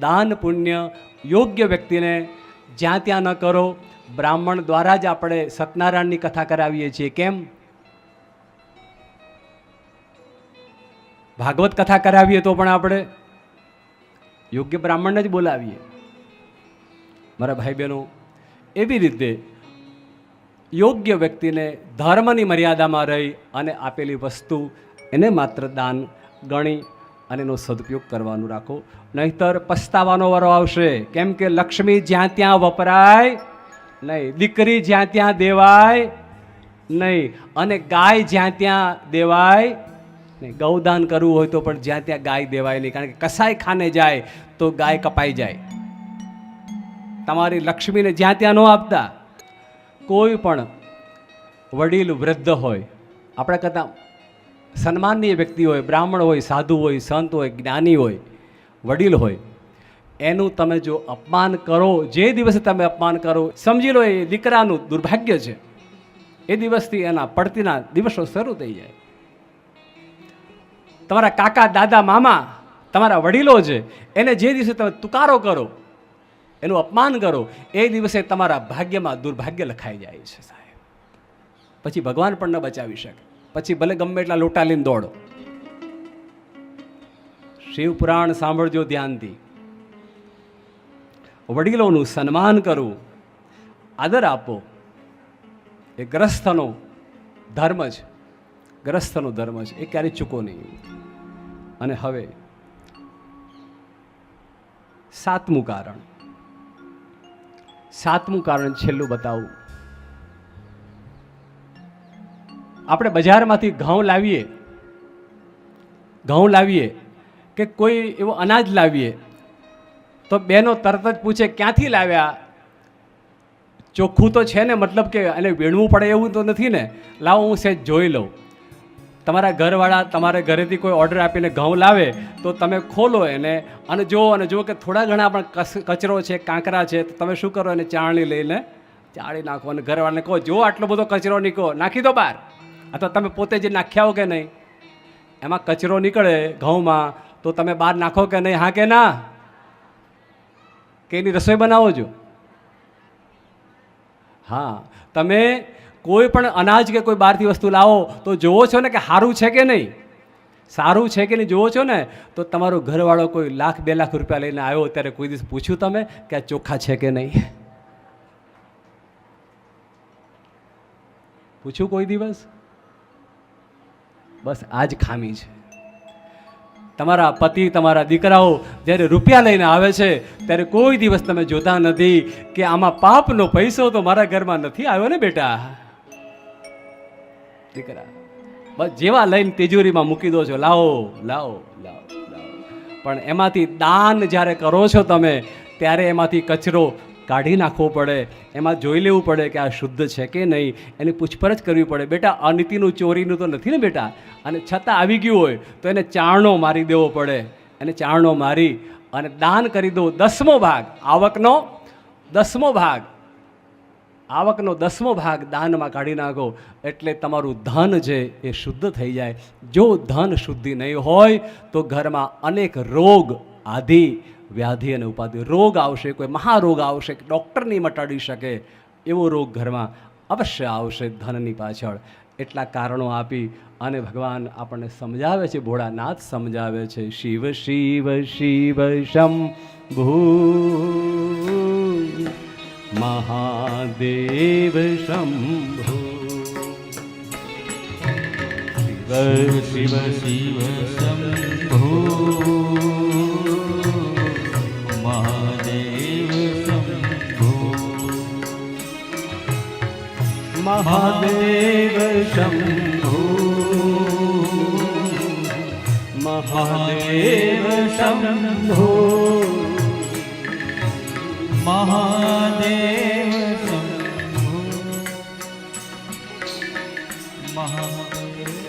દાન, પુણ્ય યોગ્ય વ્યક્તિને જ્યાં ત્યાં ન કરો. બ્રાહ્મણ દ્વારા જ આપણે સત્યનારાયણની કથા કરાવીએ છીએ. કેમ? ભાગવત કથા કરાવીએ તો પણ આપણે યોગ્ય બ્રાહ્મણને જ બોલાવીએ. મારા ભાઈ બહેનો એવી રીતે યોગ્ય વ્યક્તિને ધર્મની મર્યાદામાં રહી અને આપેલી વસ્તુ એને માત્ર દાન ગણી અને એનો સદુપયોગ કરવાનું રાખો. નહીતર પસ્તાવાનો વારો આવશે. કેમ કે લક્ષ્મી જ્યાં ત્યાં વપરાય નહીં. દીકરી જ્યાં ત્યાં દેવાય નહીં. અને ગાય જ્યાં ત્યાં દેવાય નહીં. ગૌદાન કરવું હોય તો પણ જ્યાં ત્યાં ગાય દેવાય નહીં. કારણ કે કસાય ખાને જાય તો ગાય કપાઈ જાય. તમારી લક્ષ્મીને જ્યાં ત્યાં ન આપતા. કોઈ પણ વડીલ વૃદ્ધ હોય. આપણા કરતાં સન્માનનીય વ્યક્તિ હોય, બ્રાહ્મણ હોય, સાધુ હોય, સંત હોય, જ્ઞાની હોય, વડીલ હોય, એનું તમે જો અપમાન કરો, જે દિવસે તમે અપમાન કરો, સમજી લો એ દીકરાનું દુર્ભાગ્ય છે. એ દિવસથી એના પડતીના દિવસો શરૂ થઈ જાય. તમારા કાકા, દાદા, મામા, તમારા વડીલો છે, એને જે દિવસે તમે તુકારો કરો, એનું અપમાન કરો, એ દિવસે તમારા ભાગ્યમાં દુર્ભાગ્ય લખાઈ જાય છે સાહેબ. પછી ભગવાન પણ ન બચાવી શકે. પછી ભલે ગમે એટલા લોટા લઈને દોડો. શિવપુરાણ સાંભળજો ધ્યાનથી. વડીલોનું સન્માન કરવું, આદર આપો એ ગ્રસ્થનો ધર્મ છે ગ્રસ્થનો ધર્મ છે એ ક્યારેય ચૂકો નહીં. અને હવે, સાતમું કારણ. સાતમું કારણ છેલ્લું બતાવું. આપણે બજારમાંથી ઘઉં લાવીએ ઘઉં લાવીએ કે કોઈ એવો અનાજ લાવીએ, તો બેનો તરત જ પૂછે, ક્યાંથી લાવ્યા? ચોખ્ખું તો છે ને, મતલબ કે એને વીણવું પડે એવું તો નથી ને? લાવો, હું સેજ જોઈ લઉં. તમારા ઘરવાળા તમારે ઘરેથી કોઈ ઓર્ડર આપીને ઘઉં લાવે, તો તમે ખોલો એને અને જુઓ અને જુઓ કે થોડા ઘણા પણ કચરો છે, કાંકરા છે, તો તમે શું કરો એને ચાળણી લઈને ચાળી નાખો અને ઘરવાળાને કહો જો આટલો બધો કચરો નીકળો નાખી દો બહાર. અથવા તમે પોતે જે નાખ્યા હો કે નહીં, એમાં કચરો નીકળે ઘઉંમાં, તો તમે બહાર નાખો કે નહીં, હા કે ના? કે એની રસોઈ બનાવો છો? હા, તમે કોઈ પણ અનાજ કે કોઈ બહારથી વસ્તુ લાવો, તો જોવો છો ને કે સારું છે કે નહીં? સારું છે કે નહીં? જોવો છો ને? તો તમારો ઘરવાળો કોઈ લાખ, બે લાખ રૂપિયા લઈને આવ્યો, ત્યારે કોઈ દિવસ પૂછ્યું તમે કે આ ચોખ્ખા છે કે નહીં? પૂછ્યું કોઈ દિવસ? બસ આ જ ખામી છે. તમારા પતિ, તમારા દીકરાઓ જ્યારે રૂપિયા લઈને આવે છે, ત્યારે કોઈ દિવસ તમે જોતા નથી કે આમાં પાપનો પૈસો તો મારા ઘરમાં નથી આવ્યો ને બેટા. દીકરા, બસ જેવા લઈને તિજોરીમાં મૂકી દો છો. લાવો લાવો લાવો. પણ એમાંથી દાન જ્યારે કરો છો તમે, ત્યારે એમાંથી કચરો કાઢી નાખવો પડે, એમાં જોઈ લેવું પડે કે આ શુદ્ધ છે કે નહીં, એની પૂછપરછ કરવી પડે. બેટા, અનીતિનું ચોરીનું તો નથી ને બેટા? અને છતાં આવી ગયું હોય, તો એને ચારણો મારી દેવો પડે. એને ચારણો મારી અને દાન કરી દો દસમો ભાગ, આવકનો દસમો ભાગ. આવકનો દસમો ભાગ દાનમાં કાઢી નાખો. એટલે તમારું ધન છે એ શુદ્ધ થઈ જાય. જો ધન શુદ્ધિ નહીં હોય, તો ઘરમાં અનેક રોગ આધિ, વ્યાધિ અને ઉપાધિ રોગ આવશે, કોઈ મહારોગ આવશે, કે ડૉક્ટર નહીં મટાડી શકે, એવો રોગ ઘરમાં અવશ્ય આવશે ધનની પાછળ. એટલા કારણો આપી અને ભગવાન આપણને સમજાવે છે, ભોળાનાથ સમજાવે છે, શિવ શિવ શિવ, શંભૂ, મહાદેવ, શંભુ. શિવ શિવ શિવ, શંભો. શંભુ મહાદેવ શંભુ મહાદેવ